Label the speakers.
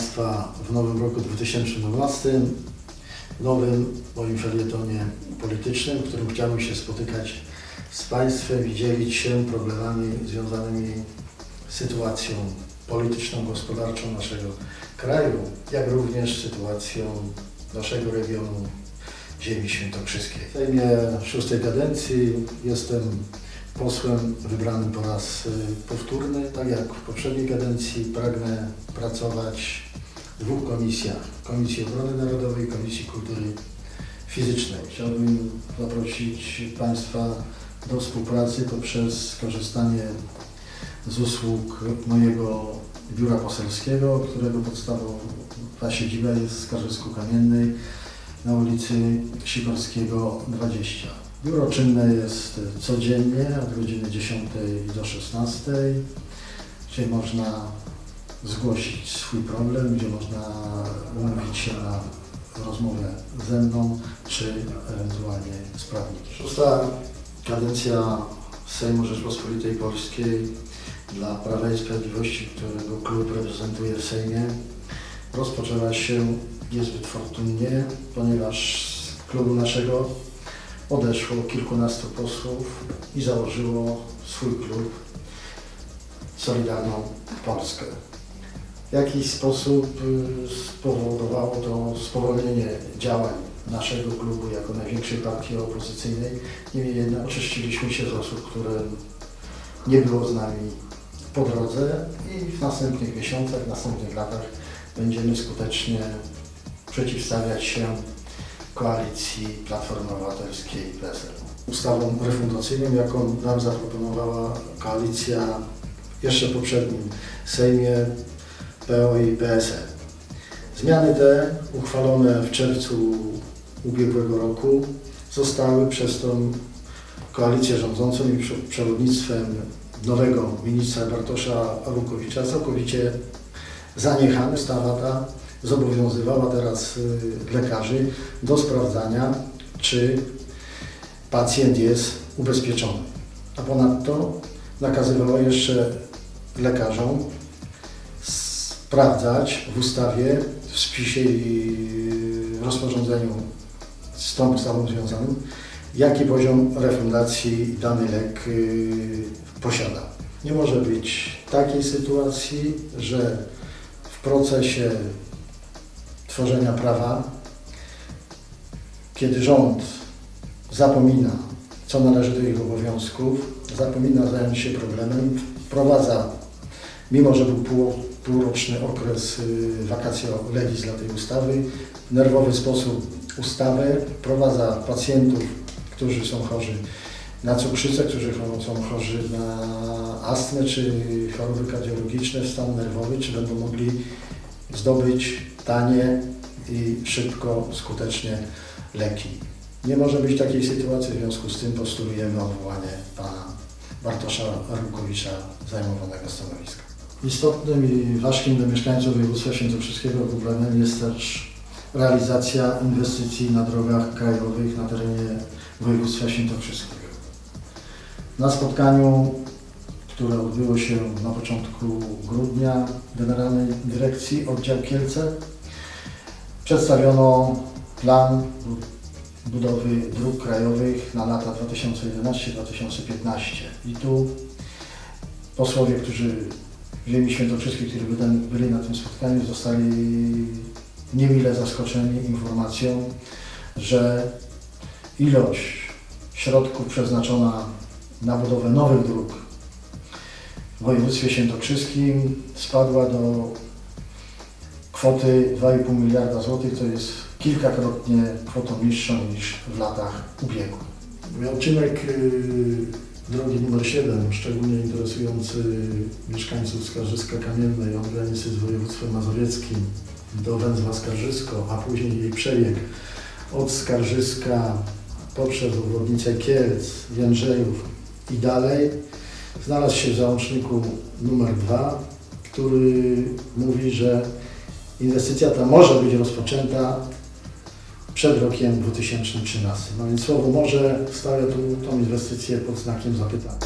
Speaker 1: Państwa w nowym roku 2012, nowym moim felietonie politycznym, w którym chciałbym się spotykać z Państwem i dzielić się problemami związanymi z sytuacją polityczną, gospodarczą naszego kraju, jak również sytuacją naszego regionu ziemi świętokrzyskiej. W Sejmie szóstej kadencji jestem posłem wybranym po raz powtórny. Tak jak w poprzedniej kadencji pragnę pracować dwóch komisjach. Komisji Obrony Narodowej i Komisji Kultury Fizycznej. Chciałbym zaprosić Państwa do współpracy poprzez korzystanie z usług mojego biura poselskiego, którego podstawowa siedziba jest w Skarżysku Kamiennej na ulicy Sikorskiego 20. Biuro czynne jest codziennie od godziny 10 do 16, gdzie można zgłosić swój problem, gdzie można umówić się na rozmowę ze mną, czy ewentualnie z prawnikiem. Szósta kadencja Sejmu Rzeczpospolitej Polskiej dla Prawa i Sprawiedliwości, którego klub reprezentuje w Sejmie, rozpoczęła się niezbyt fortunnie, ponieważ z klubu naszego odeszło kilkunastu posłów i założyło swój klub Solidarną Polskę. W jakiś sposób y, spowodowało to spowolnienie działań naszego klubu jako największej partii opozycyjnej. Niemniej jednak oczyściliśmy się z osób, które nie było z nami po drodze i w następnych miesiącach, w następnych latach będziemy skutecznie przeciwstawiać się koalicji Platformy Obywatelskiej i PSL. Ustawą refundacyjną, jaką nam zaproponowała koalicja jeszcze poprzednim Sejmie PO i PSL. Zmiany te, uchwalone w czerwcu ubiegłego roku, zostały przez tą koalicję rządzącą i przewodnictwem nowego ministra Bartosza Arłukowicza całkowicie zaniechane. Ustawa ta zobowiązywała teraz y, lekarzy do sprawdzania, czy pacjent jest ubezpieczony. A ponadto nakazywała jeszcze lekarzom sprawdzać w ustawie, w spisie i rozporządzeniu z tą ustawą związanym, jaki poziom refundacji dany lek y, posiada. Nie może być takiej sytuacji, że w procesie tworzenia prawa, kiedy rząd zapomina, co należy do ich obowiązków, zapomina zająć się problemem, wprowadza, mimo że był półroczny okres y, vacatio legis dla tej ustawy, w nerwowy sposób ustawę, wprowadza pacjentów, którzy są chorzy na cukrzycę, którzy są chorzy na astmę czy choroby kardiologiczne, stan nerwowy, czy będą mogli zdobyć tanie i szybko, skutecznie leki. Nie może być takiej sytuacji, w związku z tym postulujemy odwołanie pana Bartosza Arłukowicza zajmowanego stanowiska. Istotnym i ważkim dla mieszkańców województwa świętokrzyskiego problemem jest też realizacja inwestycji na drogach krajowych na terenie województwa świętokrzyskiego. Na spotkaniu, które odbyło się na początku grudnia Generalnej Dyrekcji Oddział Kielce, przedstawiono plan budowy dróg krajowych na lata 2011-2015. I tu posłowie, którzy ziemi świętokrzyskiej, którzy byli- na tym spotkaniu, zostali niemile zaskoczeni informacją, że ilość środków przeznaczona na budowę nowych dróg w województwie świętokrzyskim spadła do kwoty 2,5 miliarda złotych, to jest kilkakrotnie kwotą niższą niż w latach ubiegłych. Odcinek drogi numer 7, szczególnie interesujący mieszkańców Skarżyska Kamiennej od granicy z województwem mazowieckim do węzła Skarżysko, a później jej przebieg od Skarżyska poprzez obwodnicę Kielc, Jędrzejów i dalej, znalazł się w załączniku numer 2, który mówi, że inwestycja ta może być rozpoczęta przed rokiem 2013. No więc słowo może stawia tu tą inwestycję pod znakiem zapytania.